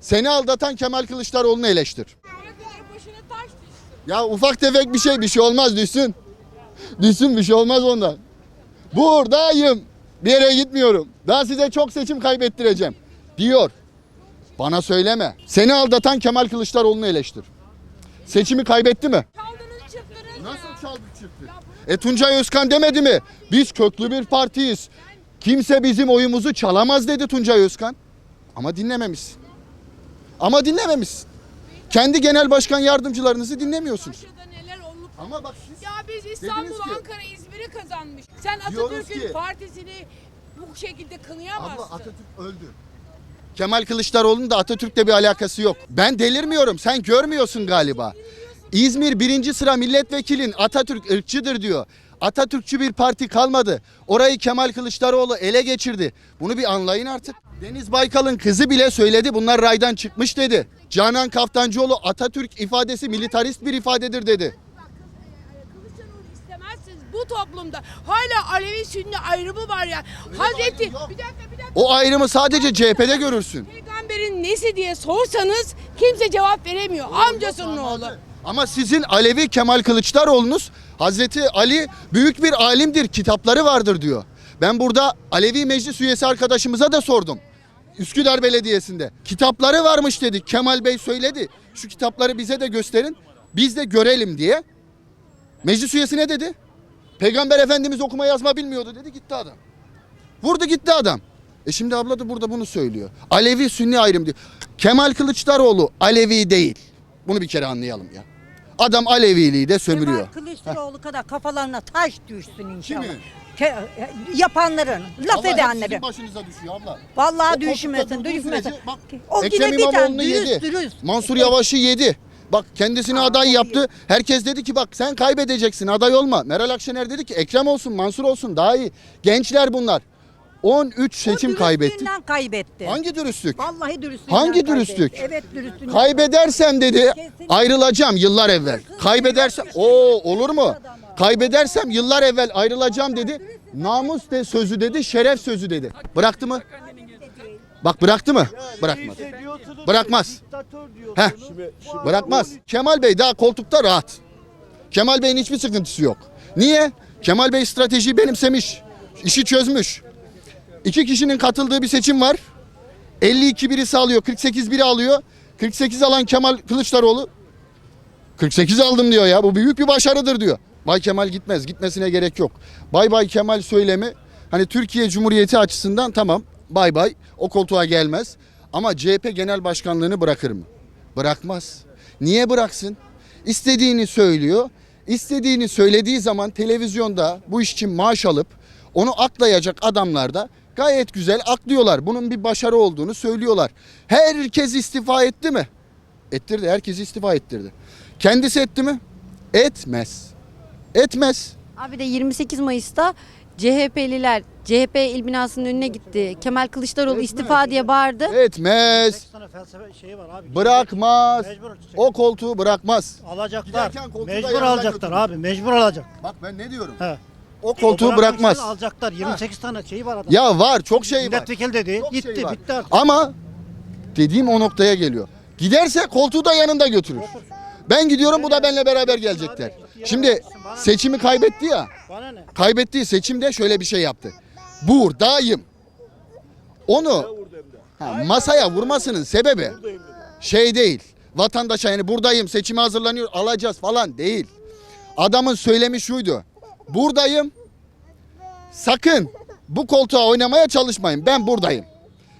Seni aldatan Kemal Kılıçdaroğlu'nu eleştir. Ya ufak tefek bir şey bir şey olmaz düşsün. Düşsün bir şey olmaz ondan. Buradayım. Bir yere gitmiyorum. Ben size çok seçim kaybettireceğim. Diyor. Bana söyleme. Seni aldatan Kemal Kılıçdaroğlu'nu eleştir. Seçimi kaybetti mi? Çaldınız çıktınız. Nasıl çaldık çıktı? E Tuncay Özkan demedi mi? Biz köklü bir partiyiz. Kimse bizim oyumuzu çalamaz dedi Tuncay Özkan. Ama dinlememişsin. Ama dinlememişsin. Kendi genel başkan yardımcılarınızı dinlemiyorsunuz. Aşağıda neler olup Ama bak siz ya biz İstanbul, Dediniz ki- Ankara, İzmir'i kazanmış. Sen Diyoruz Atatürk'ün ki- partisini bu şekilde kınayamazsın. Abla Atatürk öldü. Kemal Kılıçdaroğlu'nun da Atatürk'le bir alakası yok. Ben delirmiyorum. Sen görmüyorsun galiba. İzmir birinci sıra milletvekilin Atatürk ırkçıdır diyor. Atatürkçü bir parti kalmadı. Orayı Kemal Kılıçdaroğlu ele geçirdi. Bunu bir anlayın artık. Deniz Baykal'ın kızı bile söyledi. Bunlar raydan çıkmış dedi. Canan Kaftancıoğlu Atatürk ifadesi militarist bir ifadedir dedi. Bu toplumda. Hala Alevi Sünni ayrımı var ya. Hazreti bir dakika bir dakika. O ayrımı sadece CHP'de görürsün. Peygamberin nesi diye sorsanız kimse cevap veremiyor. Amcasının oğlu. Ama sizin Alevi Kemal Kılıçdaroğlu'nuz Hazreti Ali büyük bir alimdir, kitapları vardır diyor. Ben burada Alevi meclis üyesi arkadaşımıza da sordum. Üsküdar Belediyesi'nde. Kitapları varmış dedi. Kemal Bey söyledi. Şu kitapları bize de gösterin. Biz de görelim diye. Meclis üyesi ne dedi? Peygamber Efendimiz okuma yazma bilmiyordu dedi gitti adam. Vurdu gitti adam. E şimdi abla da burada bunu söylüyor. Alevi Sünni ayrım diyor. Kemal Kılıçdaroğlu Alevi değil. Bunu bir kere anlayalım ya. Adam Aleviliği de sömürüyor. Kemal Kılıçdaroğlu kadar kafalarına taş düşsün inşallah. Kimin? Ke- yapanların, laf Abla hep edenlerin. sizin başınıza düşüyor abla. Vallahi koltukta düşmesin, durduğu düşmesin. sürece bak, O Ekrem bir tane İmamoğlu'nu dürüst, yedi. dürüst. Mansur Yavaş'ı yedi. Bak kendisini aday yaptı. Herkes dedi ki bak sen kaybedeceksin aday olma. Meral Akşener dedi ki Ekrem olsun Mansur olsun daha iyi. Gençler bunlar. 13 seçim kaybetti. dürüstlüğünden kaybetti. Hangi dürüstlük? Vallahi dürüstlüğünden Hangi kaybetti. dürüstlük? Evet dürüstlüğünden. Kaybedersem dedi Kesinlikle. ayrılacağım yıllar evvel. Kaybedersem o olur mu? Kaybedersem yıllar evvel ayrılacağım dedi. Namus de sözü dedi, şeref sözü dedi. Bıraktı mı? Bak bıraktı mı? Bırakmadı. Bırakmaz. Heh. Bırakmaz. Kemal Bey daha koltukta rahat. Kemal Bey'in hiçbir sıkıntısı yok. Niye? Kemal Bey stratejiyi benimsemiş. işi çözmüş. İki kişinin katıldığı bir seçim var. 52 birisi alıyor, 48 biri alıyor. 48 alan Kemal Kılıçdaroğlu 48 aldım diyor ya. Bu büyük bir başarıdır diyor. Bay Kemal gitmez. Gitmesine gerek yok. Bay Bay Kemal söylemi hani Türkiye Cumhuriyeti açısından tamam. Bay bay o koltuğa gelmez. Ama CHP Genel Başkanlığını bırakır mı? Bırakmaz. Niye bıraksın? İstediğini söylüyor. İstediğini söylediği zaman televizyonda bu iş için maaş alıp onu aklayacak adamlar da gayet güzel aklıyorlar. Bunun bir başarı olduğunu söylüyorlar. Herkes istifa etti mi? Ettirdi. Herkesi istifa ettirdi. Kendisi etti mi? Etmez. Etmez. Abi de 28 Mayıs'ta CHP'liler CHP il binasının önüne gitti. Kemal Kılıçdaroğlu istifa diye bağırdı. Etmez. tane felsefe şeyi var abi. Bırakmaz. Mecbur O koltuğu bırakmaz. alacaklar. Giderken koltuğu da Mecbur alacaklar götürün. abi. Mecbur alacak. Bak ben ne diyorum? He. O koltuğu bırakmaz. Alacaklar. 28 tane şeyi var adam. Ya var çok şey var. Milletvekili dedi. Çok Gitti şey var. bitti artık. Ama dediğim o noktaya geliyor. Giderse koltuğu da yanında götürür. Ben gidiyorum bu da benimle beraber gelecekler. Şimdi seçimi kaybetti ya. Bana ne? Kaybettiği seçimde şöyle bir şey yaptı. Buradayım. Onu ha, masaya vurmasının sebebi şey değil. Vatandaşa yani buradayım seçime hazırlanıyor alacağız falan değil. Adamın söylemi şuydu. Buradayım. Sakın bu koltuğa oynamaya çalışmayın. Ben buradayım.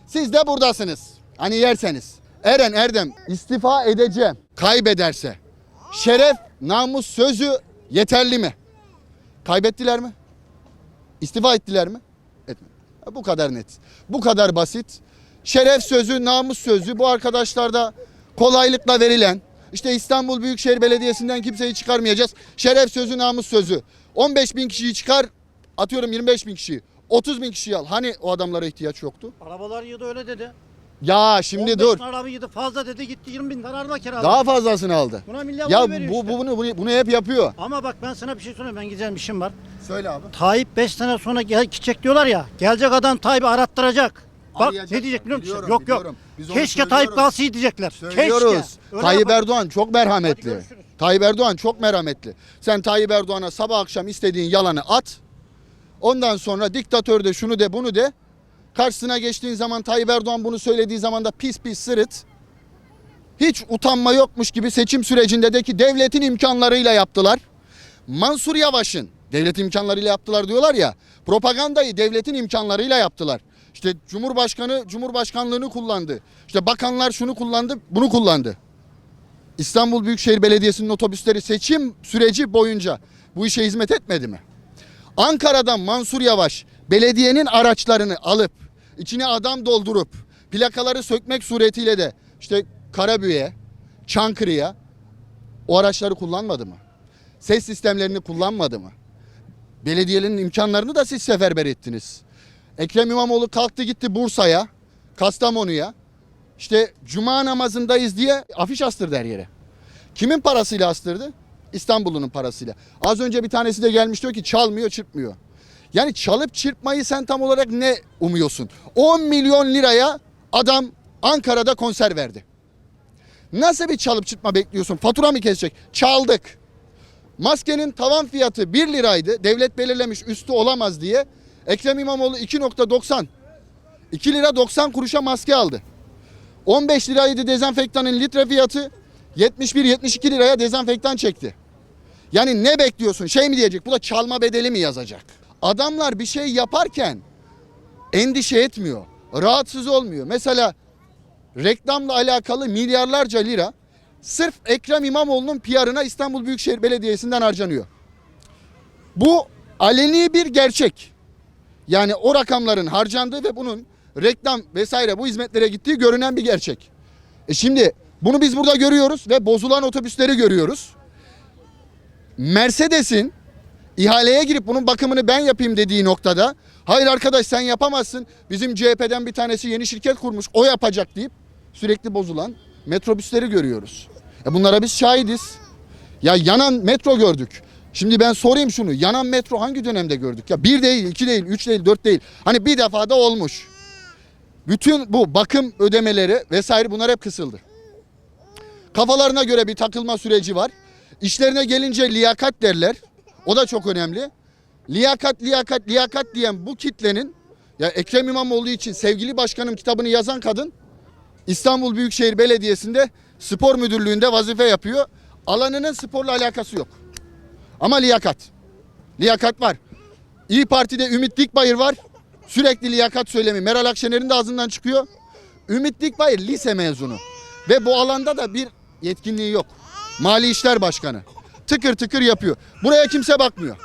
Siz de buradasınız. Hani yerseniz. Eren Erdem istifa edeceğim. Kaybederse. Şeref, namus sözü yeterli mi? Kaybettiler mi? İstifa ettiler mi? Etmedi. Bu kadar net. Bu kadar basit. Şeref sözü, namus sözü bu arkadaşlarda kolaylıkla verilen işte İstanbul Büyükşehir Belediyesi'nden kimseyi çıkarmayacağız. Şeref sözü, namus sözü. 15 bin kişiyi çıkar, atıyorum 25 bin kişiyi. 30 bin kişiyi al. Hani o adamlara ihtiyaç yoktu? Arabalar yedi öyle dedi. Ya şimdi 15 dur. tane araba yedi fazla dedi gitti 20 bin tane araba kiraladı. Daha fazlasını aldı. Buna milyar Ya veriyor bu, işte. bu bunu, bunu bunu hep yapıyor. Ama bak ben sana bir şey söyleyeyim. Ben gideceğim işim var. Söyle abi. Tayyip 5 sene sonra gel gidecek diyorlar ya. Gelecek adam Tayyip'i arattıracak. Bak Arayacaklar. ne diyecek biliyor musun? Biliyorum, yok biliyorum. yok. Biz onu Keşke Tayyip söylüyoruz. iyi diyecekler. Söylüyoruz. Keşke. Öyle Tayyip yapalım. Erdoğan çok merhametli. Hadi görüşürüz. Tayyip Erdoğan çok merhametli. Sen Tayyip Erdoğan'a sabah akşam istediğin yalanı at. Ondan sonra diktatör de şunu de bunu de. Karşısına geçtiğin zaman Tayyip Erdoğan bunu söylediği zaman da pis pis sırıt. Hiç utanma yokmuş gibi seçim sürecinde de ki devletin imkanlarıyla yaptılar. Mansur Yavaş'ın devlet imkanlarıyla yaptılar diyorlar ya. Propagandayı devletin imkanlarıyla yaptılar. İşte Cumhurbaşkanı Cumhurbaşkanlığını kullandı. İşte bakanlar şunu kullandı, bunu kullandı. İstanbul Büyükşehir Belediyesi'nin otobüsleri seçim süreci boyunca bu işe hizmet etmedi mi? Ankara'dan Mansur Yavaş belediyenin araçlarını alıp içine adam doldurup plakaları sökmek suretiyle de işte Karabüye, Çankırı'ya o araçları kullanmadı mı? Ses sistemlerini kullanmadı mı? Belediyelerin imkanlarını da siz seferber ettiniz. Ekrem İmamoğlu kalktı gitti Bursa'ya, Kastamonu'ya. İşte cuma namazındayız diye afiş astırdı her yere. Kimin parasıyla astırdı? İstanbul'un parasıyla. Az önce bir tanesi de gelmiş diyor ki çalmıyor çırpmıyor. Yani çalıp çırpmayı sen tam olarak ne umuyorsun? 10 milyon liraya adam Ankara'da konser verdi. Nasıl bir çalıp çırpma bekliyorsun? Fatura mı kesecek? Çaldık. Maskenin tavan fiyatı 1 liraydı. Devlet belirlemiş üstü olamaz diye. Ekrem İmamoğlu 2.90. 2 lira 90 kuruşa maske aldı. 15 liraydı dezenfektanın litre fiyatı. 71-72 liraya dezenfektan çekti. Yani ne bekliyorsun? Şey mi diyecek? Bu da çalma bedeli mi yazacak? Adamlar bir şey yaparken endişe etmiyor. Rahatsız olmuyor. Mesela reklamla alakalı milyarlarca lira sırf Ekrem İmamoğlu'nun PR'ına İstanbul Büyükşehir Belediyesi'nden harcanıyor. Bu aleni bir gerçek. Yani o rakamların harcandığı ve bunun reklam vesaire bu hizmetlere gittiği görünen bir gerçek. E şimdi bunu biz burada görüyoruz ve bozulan otobüsleri görüyoruz. Mercedes'in ihaleye girip bunun bakımını ben yapayım dediği noktada hayır arkadaş sen yapamazsın bizim CHP'den bir tanesi yeni şirket kurmuş o yapacak deyip sürekli bozulan metrobüsleri görüyoruz. E bunlara biz şahidiz. Ya yanan metro gördük. Şimdi ben sorayım şunu. Yanan metro hangi dönemde gördük? Ya bir değil, iki değil, üç değil, dört değil. Hani bir defada olmuş. Bütün bu bakım ödemeleri vesaire bunlar hep kısıldı. Kafalarına göre bir takılma süreci var. İşlerine gelince liyakat derler. O da çok önemli. Liyakat, liyakat, liyakat diyen bu kitlenin ya Ekrem İmamoğlu için sevgili başkanım kitabını yazan kadın İstanbul Büyükşehir Belediyesi'nde spor müdürlüğünde vazife yapıyor. Alanının sporla alakası yok. Ama liyakat. Liyakat var. İyi Parti'de Ümit Dikbayır var. Sürekli liyakat söylemi. Meral Akşener'in de ağzından çıkıyor. Ümit Dikbayır lise mezunu. Ve bu alanda da bir yetkinliği yok. Mali İşler Başkanı. Tıkır tıkır yapıyor. Buraya kimse bakmıyor.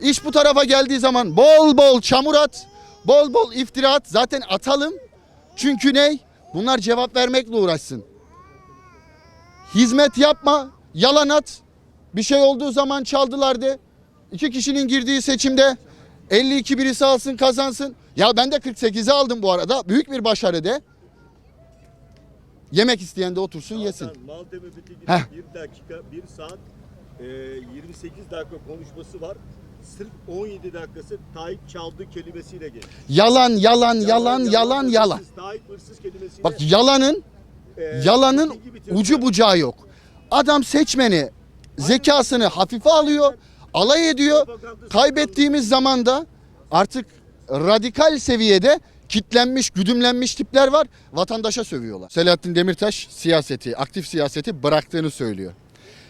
İş bu tarafa geldiği zaman bol bol çamur at, bol bol iftira at. Zaten atalım. Çünkü ne? Bunlar cevap vermekle uğraşsın. Hizmet yapma, yalan at. Bir şey olduğu zaman çaldılar de. İki kişinin girdiği seçimde 52 birisi alsın kazansın. Ya ben de 48'i aldım bu arada. Büyük bir başarı de. Yemek isteyen de otursun yesin. Zaten Maltepe Müteki'nin Heh. bir dakika, bir saat e, 28 dakika konuşması var. Sırf 17 dakikası Tayyip çaldı kelimesiyle geçti. Yalan, yalan, yalan, yalan, yalan. hırsız, Tayyip hırsız kelimesiyle. Bak yalanın e, yalanın bitirdi. ucu bucağı yok. Adam seçmeni zekasını hafife alıyor, alay ediyor. Kaybettiğimiz zaman da artık radikal seviyede kitlenmiş, güdümlenmiş tipler var. Vatandaşa sövüyorlar. Selahattin Demirtaş siyaseti, aktif siyaseti bıraktığını söylüyor.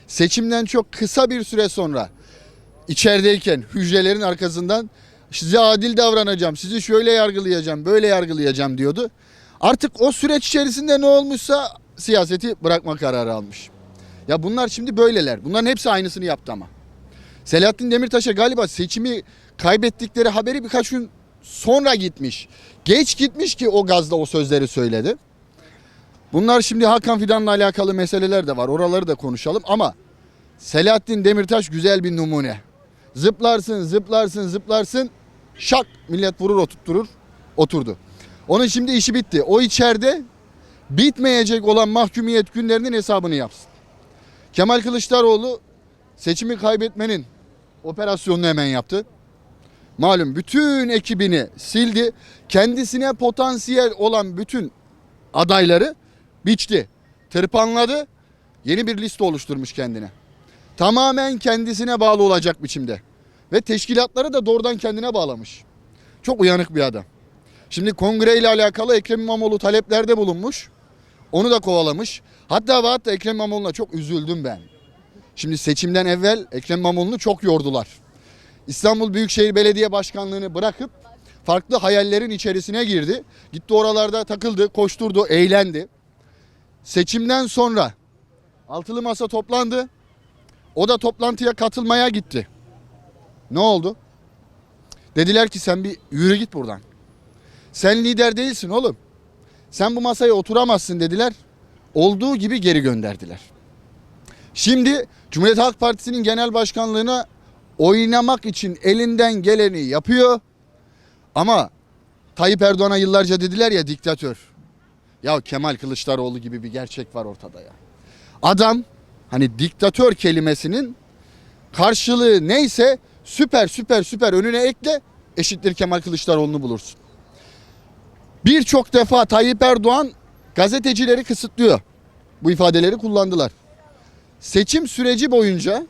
Seçimden çok kısa bir süre sonra içerideyken hücrelerin arkasından size adil davranacağım, sizi şöyle yargılayacağım, böyle yargılayacağım diyordu. Artık o süreç içerisinde ne olmuşsa siyaseti bırakma kararı almış. Ya bunlar şimdi böyleler. Bunların hepsi aynısını yaptı ama. Selahattin Demirtaş'a galiba seçimi kaybettikleri haberi birkaç gün sonra gitmiş. Geç gitmiş ki o gazda o sözleri söyledi. Bunlar şimdi Hakan Fidan'la alakalı meseleler de var. Oraları da konuşalım ama Selahattin Demirtaş güzel bir numune. Zıplarsın, zıplarsın, zıplarsın. Şak millet vurur oturtturur. Oturdu. Onun şimdi işi bitti. O içeride bitmeyecek olan mahkumiyet günlerinin hesabını yapsın. Kemal Kılıçdaroğlu seçimi kaybetmenin operasyonunu hemen yaptı. malum bütün ekibini sildi. Kendisine potansiyel olan bütün adayları biçti. Tırpanladı. Yeni bir liste oluşturmuş kendine. Tamamen kendisine bağlı olacak biçimde. Ve teşkilatları da doğrudan kendine bağlamış. Çok uyanık bir adam. Şimdi kongre ile alakalı Ekrem İmamoğlu taleplerde bulunmuş. Onu da kovalamış. Hatta ve hatta Ekrem İmamoğlu'na çok üzüldüm ben. Şimdi seçimden evvel Ekrem İmamoğlu'nu çok yordular. İstanbul Büyükşehir Belediye Başkanlığı'nı bırakıp farklı hayallerin içerisine girdi. Gitti oralarda takıldı, koşturdu, eğlendi. Seçimden sonra altılı masa toplandı. O da toplantıya katılmaya gitti. Ne oldu? Dediler ki sen bir yürü git buradan. Sen lider değilsin oğlum. Sen bu masaya oturamazsın dediler. Olduğu gibi geri gönderdiler. Şimdi Cumhuriyet Halk Partisi'nin genel başkanlığına oynamak için elinden geleni yapıyor. Ama Tayyip Erdoğan'a yıllarca dediler ya diktatör. Ya Kemal Kılıçdaroğlu gibi bir gerçek var ortada ya. Adam hani diktatör kelimesinin karşılığı neyse süper süper süper önüne ekle eşittir Kemal Kılıçdaroğlu'nu bulursun. Birçok defa Tayyip Erdoğan gazetecileri kısıtlıyor. Bu ifadeleri kullandılar. Seçim süreci boyunca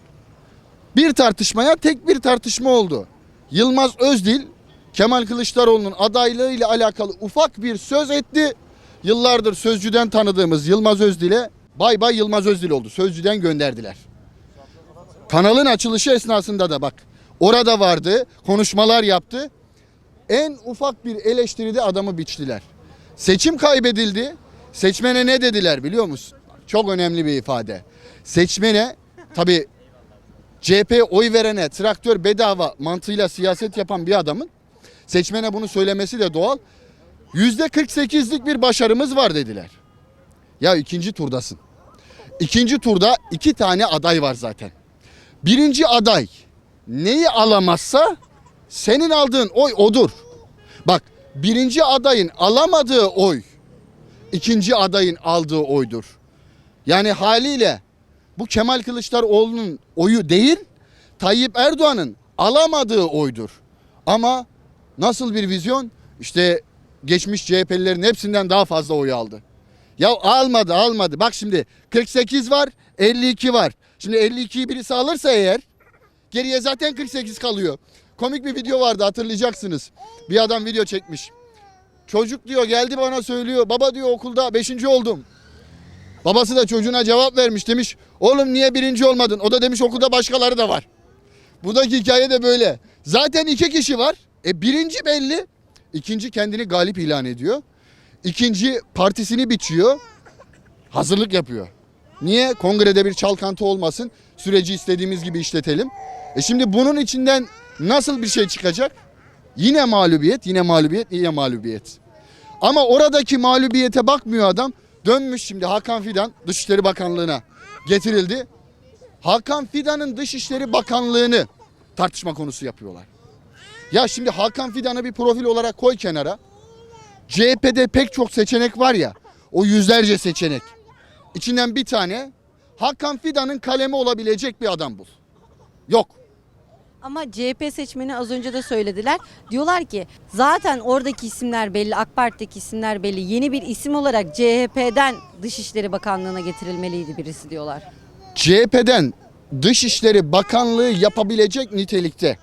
bir tartışmaya tek bir tartışma oldu. Yılmaz Özdil Kemal Kılıçdaroğlu'nun adaylığı ile alakalı ufak bir söz etti. Yıllardır sözcüden tanıdığımız Yılmaz Özdil'e bay bay Yılmaz Özdil oldu. Sözcüden gönderdiler. Kanalın açılışı esnasında da bak orada vardı konuşmalar yaptı. En ufak bir eleştiride adamı biçtiler. Seçim kaybedildi. Seçmene ne dediler biliyor musun? Çok önemli bir ifade. Seçmene tabi CHP oy verene traktör bedava mantığıyla siyaset yapan bir adamın seçmene bunu söylemesi de doğal. Yüzde 48'lik bir başarımız var dediler. Ya ikinci turdasın. İkinci turda iki tane aday var zaten. Birinci aday neyi alamazsa senin aldığın oy odur. Bak birinci adayın alamadığı oy ikinci adayın aldığı oydur. Yani haliyle bu Kemal Kılıçdaroğlu'nun oyu değil Tayyip Erdoğan'ın alamadığı oydur. Ama nasıl bir vizyon? İşte geçmiş CHP'lilerin hepsinden daha fazla oy aldı. Ya almadı almadı. Bak şimdi 48 var 52 var. Şimdi 52'yi birisi alırsa eğer geriye zaten 48 kalıyor. Komik bir video vardı hatırlayacaksınız. Bir adam video çekmiş. Çocuk diyor geldi bana söylüyor. Baba diyor okulda 5. oldum. Babası da çocuğuna cevap vermiş demiş. Oğlum niye birinci olmadın? O da demiş okulda başkaları da var. Buradaki hikaye de böyle. Zaten iki kişi var. E birinci belli. İkinci kendini galip ilan ediyor. İkinci partisini biçiyor. Hazırlık yapıyor. Niye? Kongrede bir çalkantı olmasın. Süreci istediğimiz gibi işletelim. E şimdi bunun içinden nasıl bir şey çıkacak? Yine mağlubiyet, yine mağlubiyet, yine mağlubiyet. Ama oradaki mağlubiyete bakmıyor adam. Dönmüş şimdi Hakan Fidan Dışişleri Bakanlığı'na getirildi. Hakan Fidan'ın Dışişleri Bakanlığı'nı tartışma konusu yapıyorlar. Ya şimdi Hakan Fidan'ı bir profil olarak koy kenara. CHP'de pek çok seçenek var ya. O yüzlerce seçenek. İçinden bir tane Hakan Fidan'ın kalemi olabilecek bir adam bul. Yok. Ama CHP seçmeni az önce de söylediler. Diyorlar ki zaten oradaki isimler belli, AK Parti'deki isimler belli. Yeni bir isim olarak CHP'den Dışişleri Bakanlığı'na getirilmeliydi birisi diyorlar. CHP'den Dışişleri Bakanlığı yapabilecek nitelikte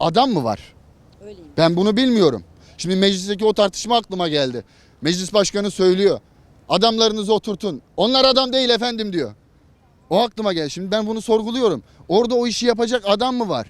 adam mı var? Öyleyim. Ben bunu bilmiyorum. Şimdi meclisteki o tartışma aklıma geldi. Meclis başkanı söylüyor. Adamlarınızı oturtun. Onlar adam değil efendim diyor. O aklıma geldi. Şimdi ben bunu sorguluyorum. Orada o işi yapacak adam mı var?